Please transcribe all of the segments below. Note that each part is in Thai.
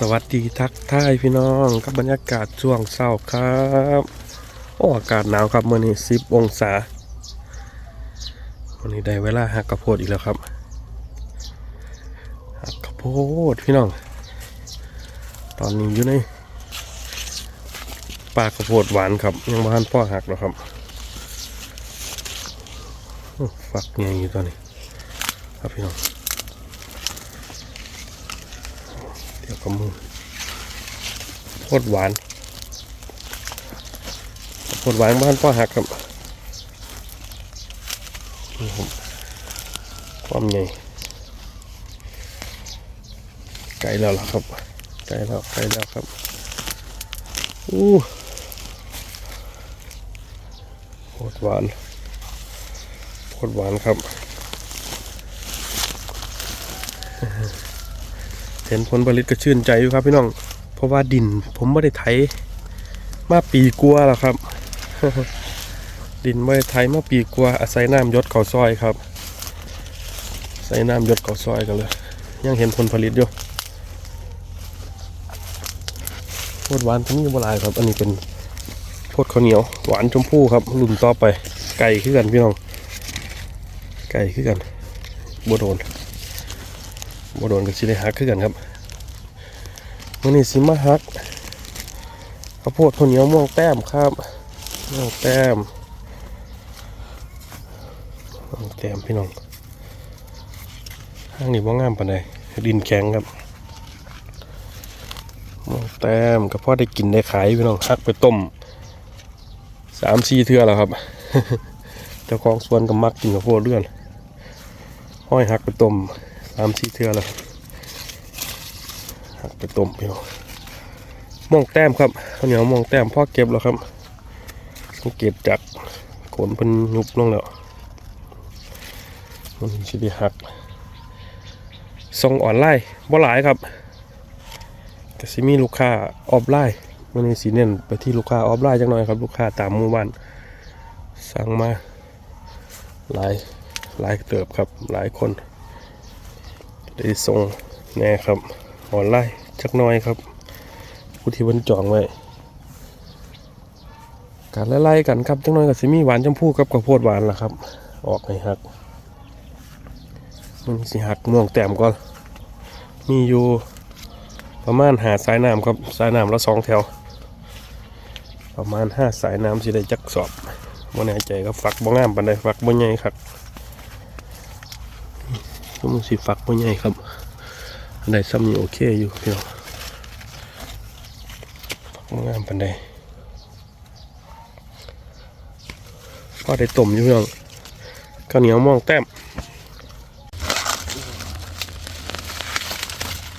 สวัสดีทักทายพี่น้องกับบรรยากาศช่วงเช้าครับโอ้อากาศหนาวครับมื่อนี้สิบองศาวันนี้ได้เวลาหักกระโพดอีกแล้วครับหักกระโพดพี่น้อง ตอนนี้อยู่ในปากระโพดหวานครับ ยังบ้านพ่อหักหรอกครับฝักใหญ่อยู่ตอนนี้ ครับพี่น้อง เดี๋ยวกับมือโคตรหวานโคตรหวานบ้านพ่อหักครับนี่ครับความใหญ่ไกลแล้วล่ะครับไกลแล้วไกลแล้วครับอู้โคตรหวานโคตรหวานครับ เห็นผลผลิตก็ชื่นใจอยู่ครับพี่น้อง เพราะว่าดินผมไม่ได้ไถมาปีกลัวแล้วครับ ดินไม่ได้ไถมาปีกลัวอาศัยน้ำยศเขาซอยครับ ใส่น้ำยศเขาซอยกันเลย ยังเห็นผลผลิตอยู่โพดหวานทั้งนี้โบราณครับ อันนี้เป็นโพดข้าวเหนียว หวานชมพู่ครับรุ่นต่อไป ไก่ขึ้นกันพี่น้อง ไก่ขึ้นกันบัวโดน บโดนก็สิได้ฮักคือกันครับมื้อนี้สิมาฮักข้าวโพดข้าวเหนียวม่วงแต้มครับม่วงแต้มม่วงแต้มพี่น้องห้างนี้บ่งามปานใดดินแข็งครับม่วงแต้มก็พอได้กินได้ขายพี่น้องฮักไปต้มสามสี่เทื่อแล้วครับเจ้าของสวนก็มักกินข้าวโพดเลื่อนห้อยฮักไปต้ม สามสี่เทือแล้วหักไปต้มพี่น้องมองแต้มครับข้าวเหนียวมองแต้มพ่อเก็บแล้วครับ สังเกตจากโขนพิ่นยุบลงแล้วมันสิได้หักส่งอ่อนไลน์บ่หลายครับ แต่สิมีลูกค้าออฟไลน์มันนี้สีเน้นไปที่ลูกค้าออฟไลน์จังหน่อยครับ ลูกค้าตามหมู่บ้านสั่งมาหลายหลายเติบครับหลายคน ได้ส่งแน่ครับออนไลน์จักน้อยครับผู้ที่เพิ่นจองไว้การไล่ๆกันครับจักน้อยกับสิมีหวานชมพูกับข้าวโพดหวานล่ะครับ ออกให้หักมันสิหักม่วงแต้มก่อนมีอยู่ประมาณหาสายน้ำครับสายน้ำละสองแถว ประมาณห้าสายน้ำสิได้จักสอบบ่แน่ใจครับฝักบ่งามปานใดฝักบ่ใหญ่ครับ ก็มันสีฝักบ่ใหญ่ครับอันใดซ้ำนี่โอเคอยู่พี่น้องงามปานใดพอได้ต้มอยู่พี่น้องข้าวเหนียวมองแต้ม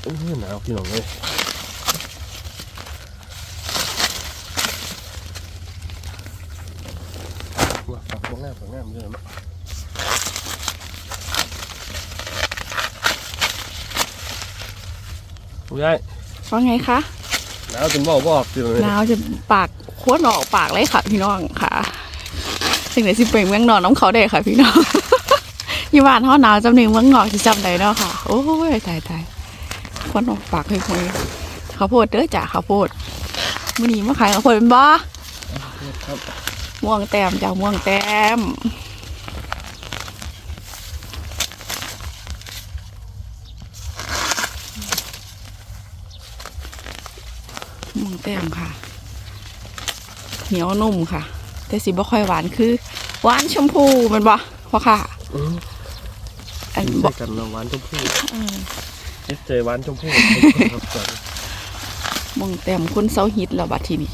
อื้อหนาวพี่น้องเลยว่าฝักบ่งามบ่งามเยอะเนาะ ผู้ใหญ่ว่าไงคะหนาวจนบอกบอกอยู่เลยหนาวจะปากโคตรออกปากเลยค่ะ พี่น้องค่ะสิ่งไหนสิเป็นเมืองนอนน้ำเขาได้ค่ะ พี่น้องยี่บ้านเขาหนาวจำเนียงเมืองนอกสิจำได้เนาะค่ะ โอ้ยตายตายควนออกปากเลยคนข้าวโพดเด้อจ้ะข้าวโพดมื้อนี้มาขายข้าวโพดเป็นบ่ครับม่วงแต้มจ้ะม่วงแต้มม่วง แต้มค่ะ เหนียวนุ่มค่ะ แต่สีบ่ค่อยหวานคือ หวานชมพูแมันบ่พ่อค่ะอืมอันใส่บ่กันนะหวานชมพู่เออเอ๊ะใจหวานชมพู่ครับก่อนม่วงแต้มคุณเซาฮิตแล้วบัดทีนี้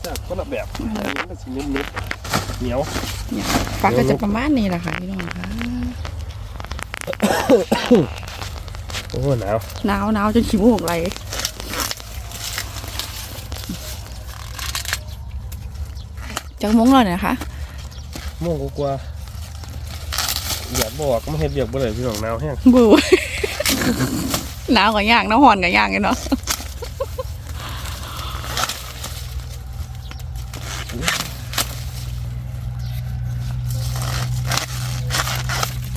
แซ่บคนละแบบอันนี้ก็สีนุ่มๆเหนียวเนี่ยฟักก็จะประมาณนี้แหละค่ะพี่น้องค่ะโอ้หนาวหนาวหนาวจนขี้มูกไหล จักมงแล้วเนี่ยคะม่วงกว่าๆอยากบอกไม่เห็นเบียกบ่เลยพี่น้องหนาวแห้งบูหนาวกับย่างน้ำหอนกับย่างกันเนาะ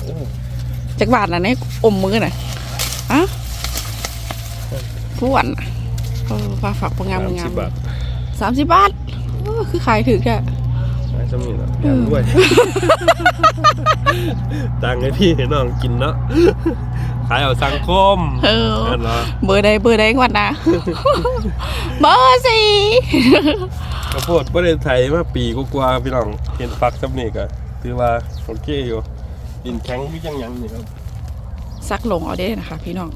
โอ้จักบาทน่ะเนี่ยอมมือน่ะอะผู้วันน่ะเออปลาฝักปลางามสามงาสิมบบาทสามสิบบาทเออคือขายถึงแค่ขายจะมีนะแถมด้วยตังค์ให้พี่ให้น้องกินเนาะขายเอาสังคมเออนั่นเหรอเบอร์ใดเบอร์ใดก่อนนะเบอร์สี่ข้าวโพดประเทศไทยมาปีกว่าๆพี่น้องเห็นฟักสำนี่ก็ถือว่าโอเคอยู่ดินแข็งพี่ยังยังนี่ครับซักลงเอาได้นะคะ พี่น้อง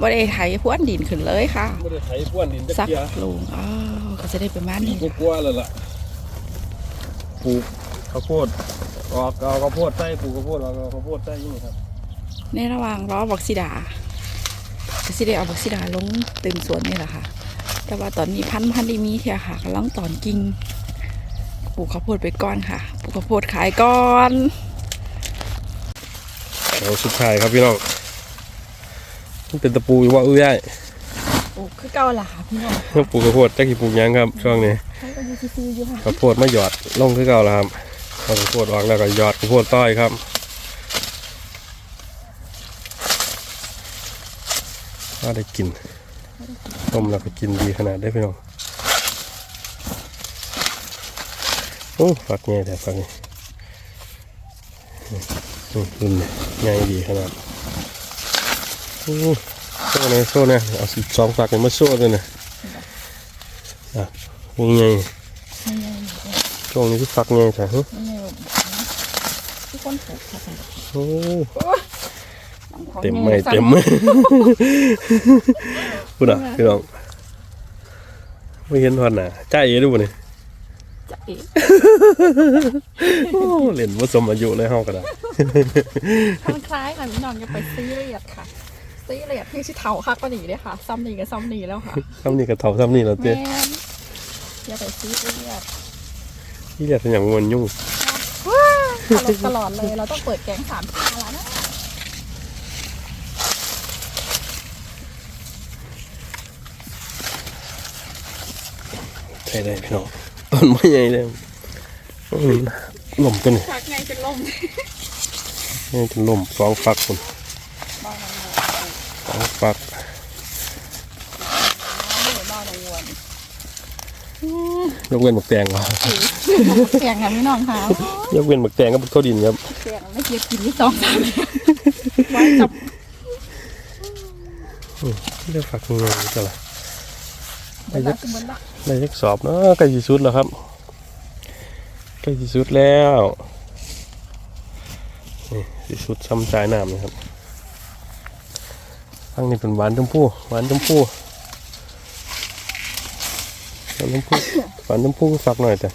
บ่ได้ไถพรวนดินขึ้นเลยค่ะไม่ได้ไถพ้วนดินจะซักเกียลงอ้าวก็จะได้ประมาณปีนี้กว่าๆแล้วล่ะ ปลูกข้าวโพดออกเอาข้าวโพดใส่ปลูกข้าวโพดออกเอาข้าวโพดใส่อยี่นี่ครับ ในระหว่างรอบักซิดาก็สิได้เอาบักซิดาลงเต็มสวนนี่แหละค่ะ แต่ว่าตอนนี้พันธุ์พันธุ์ดีมีเทียค่ะกำลังตอนกิ่งปลูกข้าวโพดไปก่อนค่ะ ปลูกข้าวโพดขายก่อนแถวสุดท้ายครับพี่น้องมันเป็นตะปูอยู่ว่าอื้อยายปลูกคือเก่าล่ะค่ะพี่น้องปลูกข้าวโพดจักกี่ปลูกหยังครับช่วงนี้ ข้าวโพดไมาหยอดลงคือเก่าแล้วครับข้าวโพดออกแล้วก็หยอดข้าวโพดต้อยครับว่าได้กินต้มแล้วก็กินดีขนาดได้พี่น้องโอ้ฝักใหญ่แต่ฝักนี้รุ่นใหญ่ดีขนาดโอ้โซ่เนี่ยโซ่เนี่ยเอาสิบสองฝักเนี่ยมาโซ่เลยนะอะ ยังไงช่วงนี้ที่ฟักไงแต่ฮะทุกคนปลูกค่ะโอ้เต็มไม่เต็มมือพูดอะพี่น้องไม่เห็นทอนหน่ะจ้าเอ๋ดูบ่เนี่ยจะเอ๋โอ้เล่นผสมอายุเลยเฮาก็ได้มันคล้ายค่ะพี่น้องอย่าไปซีเรียสค่ะซีเรียสพี่ชิเทาคักกว่านี้เลยค่ะซ้ำนี่กับซ้ำนี่แล้วค่ะซ้ำนี่ก็เท่าซ้ำนี่แล้วแมเต้น อย่าไปซีเรียสที่เรียกเป็นอย่างงวนยุ่งตลอดตลอดเลย เราต้องเปิดแก๊งสามชาแล้วนะใช่ได้พี่น้องต้นไม้ใหญ่เลยโอ้ยลมกันนี่ชักไงจะล่มนี่จะลมสองฝักคุณสองฝัก บ้านวน ยกเว้นหมักแตงวะแข่งกันพี่น้องค่ะยกเว้นหมักแตงกับข้าวดินครับแข่งไม่เก็บกินที่สองสามไว้จับเรียกฝักยังไงกันล่ะเวลาสมมติละได้ยักสอบเนาะใกล้ที่สุดแล้วครับใกล้ที่สุดแล้วนี่ที่สุดซ้ำสายน้ำนะครับข้างนี้เป็นหวานชมพู่หวานชมพู่หวานชมพู่ หวานชมพู่ฝักหน่อยแต่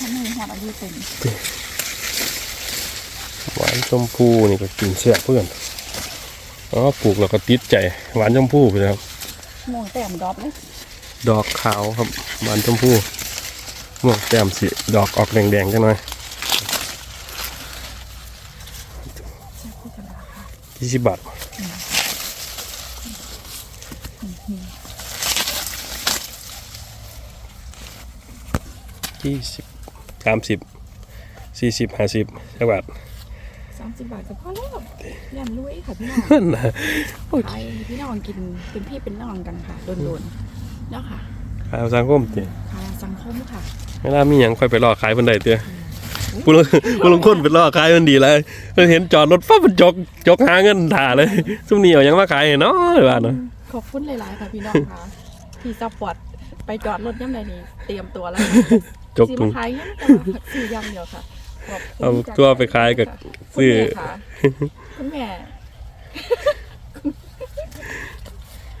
ทำให้หอดอายุเป็นหวานชมพู่นี่ก็กินเสียเพื่อนอ๋อปลูกแล้วก็ติดใจหวานชมพู่ไปเลยครับม่วงแต้มดอกเลยดอกขาวครับหวานชมพู่ม่วงแต้มสีดอกออกแดงๆจังหน่อยยี่สิบบาท ยี่สิบสามสิบสี่สิบห้าสิบจักบาทสามสิบบาทก็พอแล้วยำลุยค่ะพี่น้องนั่นนะขายพี่น้องกินเป็นพี่เป็นน้องกันค่ะโดนๆแล้วค่ะขายเอาสังคมเตี้ยขายสังคมค่ะเวลามีหยังค่อยไปรอขายบันไดเตี้ยผู้ลงผู้ลงคนไปรอขายมันดีเลยเพิ่นเห็นจอดรถปั๊บมันจกจกหาเงินถ่าเลยซุ่มนี่เอาหยังมาขายให้เนาะว่าเนาะขอบคุณหลายๆค่ะพี่น้องค่ะที่ซัพพอร์ตไปจอดรถย่ำใดนี้เตรียมตัวแล้ว จกสีถุมางขายยังแต่ว่าซื้อยังเดียวค่ะขบคุณเอาตัวไปขายกับคุณซื้อแม่ค่ะคุณแม่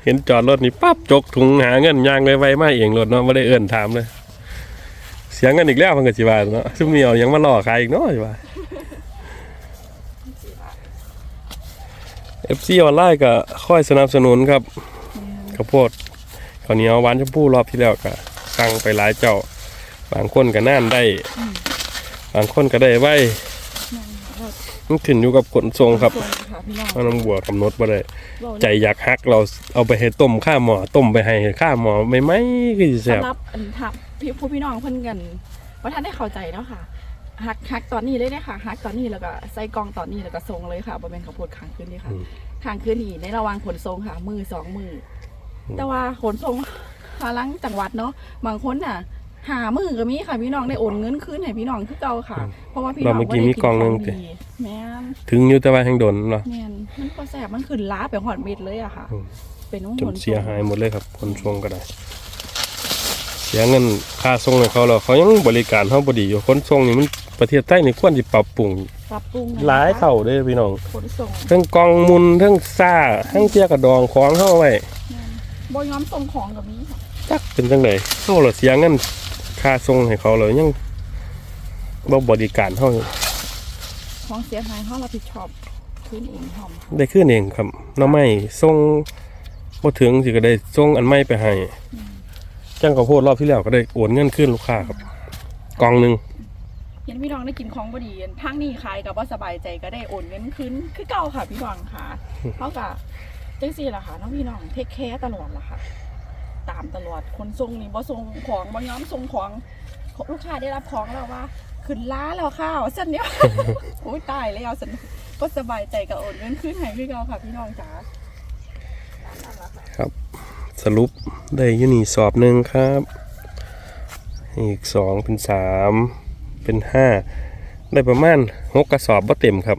เห็นจอดรถนี่ปั๊บจกถุงหาเงินยางไวๆมาเองรถเนาะไม่ได้เอื้อนถามเลย เสียเงินอีกแล้วเพิ่นก็สิว่าเนาะซุ่มนี่เอาหยังมาล่อขายอีกเนาะสิว่า FC ออนไลน์ก็ค่อยสนับสนุนครับข้าวโพดข้าวเหนียวหวานชมพู่รอบที่แล้วก็สั่งไปหลายเจ้า บางคนก็น่านได้ บางคนก็ได้ไว้มันขึ้นอยู่กับขนทรงครับส่งค่ะพี่น้องว่าน้ำบัวกำหนดบ่ได้บอกเลยใจอยากฮักเราเอาไปให้ต้มข้าหมอต้มไปให้ข้าหมอไม่ไหมคือสิแซ่บสำหรับอันทับพี่ผู้พี่น้องเพิ่นกันว่าท่านได้เข้าใจแล้วค่ะฮักฮักตอนนี้เลยเนี่ยค่ะฮักตอนนี้แล้วก็ใส่กล่องตอนนี้แล้วก็ส่งเลยค่ะบ่เป็นข้าวโพดค้างคืนนี่ค่ะค้างคืนนี่ในระหว่างขนส่งค่ะมือสองมือแต่ว่าขนส่งหาลังจังหวัดเนาะบางคนน่ะ หามือก็มีค่ะพี่น้องได้โอนเงินคืนให้พี่น้องคือเก่าค่ะ เพราะว่าพี่น้องเราเมื่อกี้มีกล่องหนึ่งบ่ได้กิขดีแม่นถึงอยู่แต่ว่าแห่งโดนเนาะแม่นมันก็แสบมันขึ้นล้าไปหอดเม็ดเลยอะค่ะอืมเป็นน้องจขนนเสียหายหมดเลยครับ คนช่วงก็ได้ เสียเงินค่าส่งให้เขาแล้วเขายังบริการเขาบดีอยู่คนส่งนี่มันประเทศใต้นี่ควรจะปรับปรุงปรับปรุงนะคะหลายเท่าเด้อพี่น้องขนส่งทั้งกองมุนทั้งซ่าทั้งเจียกระดองของเข้าไว้บ่ยอมส่งของกับนี้ค่ะจักเป็นจังไดเขาเราเสียเงิน ค่าส่งให้เขาเลยยังบ่บริการเขาของเสียหายเขารับผิดชอบคืนเองหอมได้ขึ้นเองครับหน้อไม่ส่งบ่ถึงสิก็ได้ส่งอันใหม่ไปให้จ้างข้าวโพดรอบที่แล้วก็ได้โอนเงินขึ้นลูกค้าครับกองหนึงเห็นพี่น้องได้กินของบดีทางนี้ขายกับว่าสบายใจก็ได้โอนเงินคืนคือเก่าค่ะพี่น้องค่ะเขากับจังซี่ล่ะค่ะน้องพี่น้องเทคแคร์ตลอดล่ะค่ะ ตามตลอดคนส่งนี่บ่ส่งของบ่ย้อมส่งของลูกค้าได้รับของแล้วว่าขึ้นล้าแล้วค่ะว่าซั่นเนี้ยโอ้ยตายแล้วสันก็สบายใจกับโอนเงินคืนให้พี่เก่าค่ะพี่น้องจ๋าครับ สรุปได้อยูนี่สอบหนึ่งครับ อีกสองเป็นสามเป็นห้าได้ประมาณหกกระสอบบ่าเต็มครับ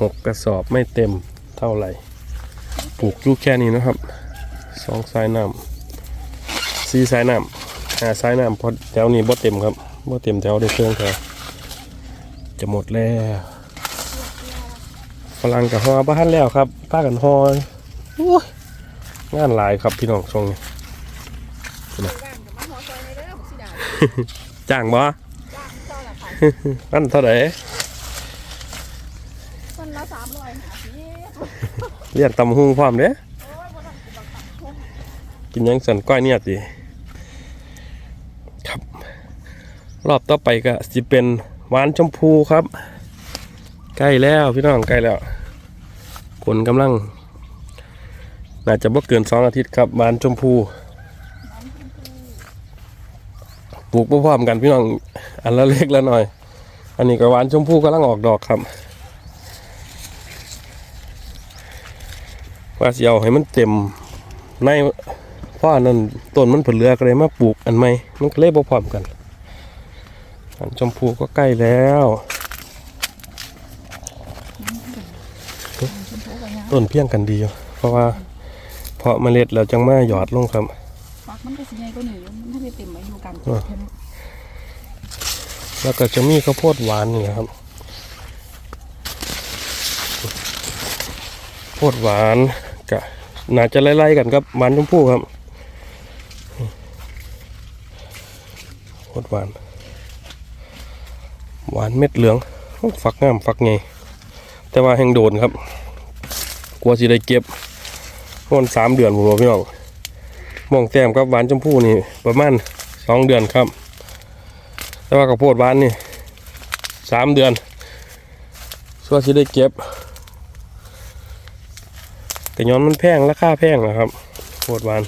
หกกระสอบไม่เต็มเท่าไหร่ปลูกอยู่แค่นี้นะครับ สองสายน้ำสี่สายน้ำห้าสายน้ำเพอแถวนี้บ่เต็มครับบ่เต็มแถวได้เครื่องแถวจะหมดแล้วฝรั่งกับฮอบ้านแล้วครับป้ากันฮอโอ้ยงานหลายครับพี่น้องช่วงนี้บ้านกับมาหัวซอยในเด้อผมสิดาจ้างบ่จ้างเจ้าละค่ะอันเท่าไหร่คนละสามร้อยหาสิเรียนตำหุงพร้อมเด้ กินยังสันก้อยเนี่ยสิครับ รอบต่อไปก็สิเป็นหวานชมพูครับ ใกล้แล้วพี่น้องใกล้แล้วผลกำลัง น่าจะบ่เกินสองอาทิตย์ครับหวานชมพูปลูกบ่พร้อมกันพี่น้อง อันละเล็กละหน่อย อันนี้ก็หวานชมพูกำลังออกดอกครับว่าสิเอาให้มันเต็มใน พราะอันนั้นต้นมันผลเลือก็เลยมาปลูกอันใหม่มันก็เลยบ่พร้อมกัน อันชมพูก็ใกล้แล้วต้นเพียงกันดีอยู่เพราะว่าเพาะเมล็ดแล้วจังมาหยอดลงครับฟักมันก็สิใหญ่กว่านี้อยู่มันถ้าได้เต็มอายุการอ่าเพิ่นแล้วก็จะมีข้าวโพดหวานนี่แหละครับข้าวโพดหวานก็น่าจะไล่ๆกันครับหวานชมพูครับ ข้าวดหวาน หวานเม็ดเหลืองฝักงามฝักไงแต่ว่าแห้งโดนครับ กลัวสิได้เก็บวันสามเดือนผมบอกพี่น้องมองแต้มกับหวานชมพูนี่ ประมาณสองเดือนครับ แต่ว่าข้าวโพดหวานนี่สามเดือนส่วนที่ได้เก็บ แต่ย้อนมันแพงราคาแพงนะครับข้าวโพดหวาน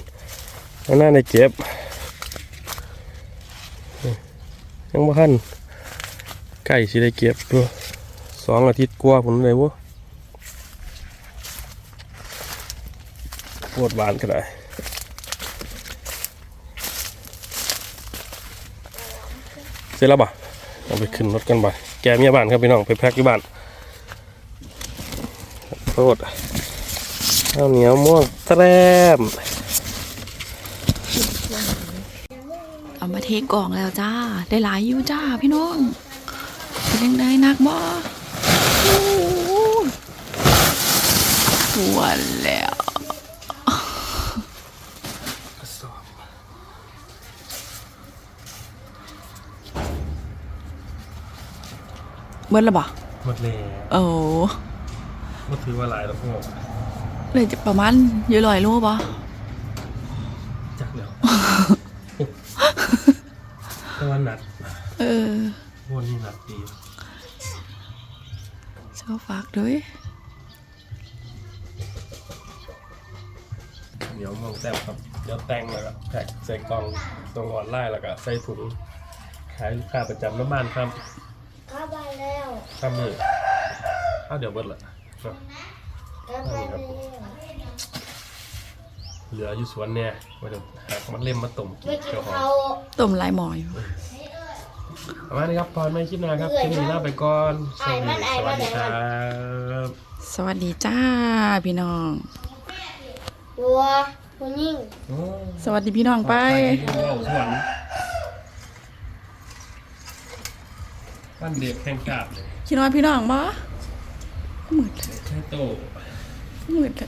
น่าได้เก็บ ยังบ่ทันใกล้สิได้เก็บตัวสองอาทิตย์กว่าผมเลยวะข้าวดหวานก็ได้เสร็จแล้วบ่ะเอาไปขึ้นรถกันบ่ะแกเมียบ้านครับพี่น้องไปแพ็คที่บ้านโทษข้าวเหนียวม่วงแตรม เอามาเทกล่องแล้วจ้า ได้หลายอยู่จ้าพี่น้องเป็นยังไงนักบ่โอ้โหหวนแล้วเมื่อละบ่หมดเลยโอ้มันถือว่าหลายแล้วพวกเลยจะประมาณเยอะลอยรู้บ่จักแล้ว แต่ว่าหนัก เออวนนี่หนักดีเช้าฝากด้วย เดี๋ยวมองแซ่บครับ เดี๋ยวแต่งแล้วก็แพ็คใส่กล่องตรงออนไลน์แล้วก็ใส่ถุงขายลูกค้าประจำน้ำบ้านครับเข้าไปแล้วครับมือข้าวเดี๋ยวเบิดละครับเข้าไปแล้วเหลืออยู่สวนเนี่ยมาดูหักมันเล่มมาต้มกินไม่กินเจ้าของเขาต้มลายหมออยู่ ประมาณนี้ครับพอไม่คลิปหน้าครับคลิปนี้ลาไปก่อน สวัสดีสวัสดีครับ สวัสดีจ้าพี่น้องวัวผู้ยิ่งโอ้สวัสดีพี่น้องไปไปว้าวสวรรค์บ้านเด็กแห่งกาดเลยคิดว่าพี่น้องบ่มืดแค่โตมืดเลย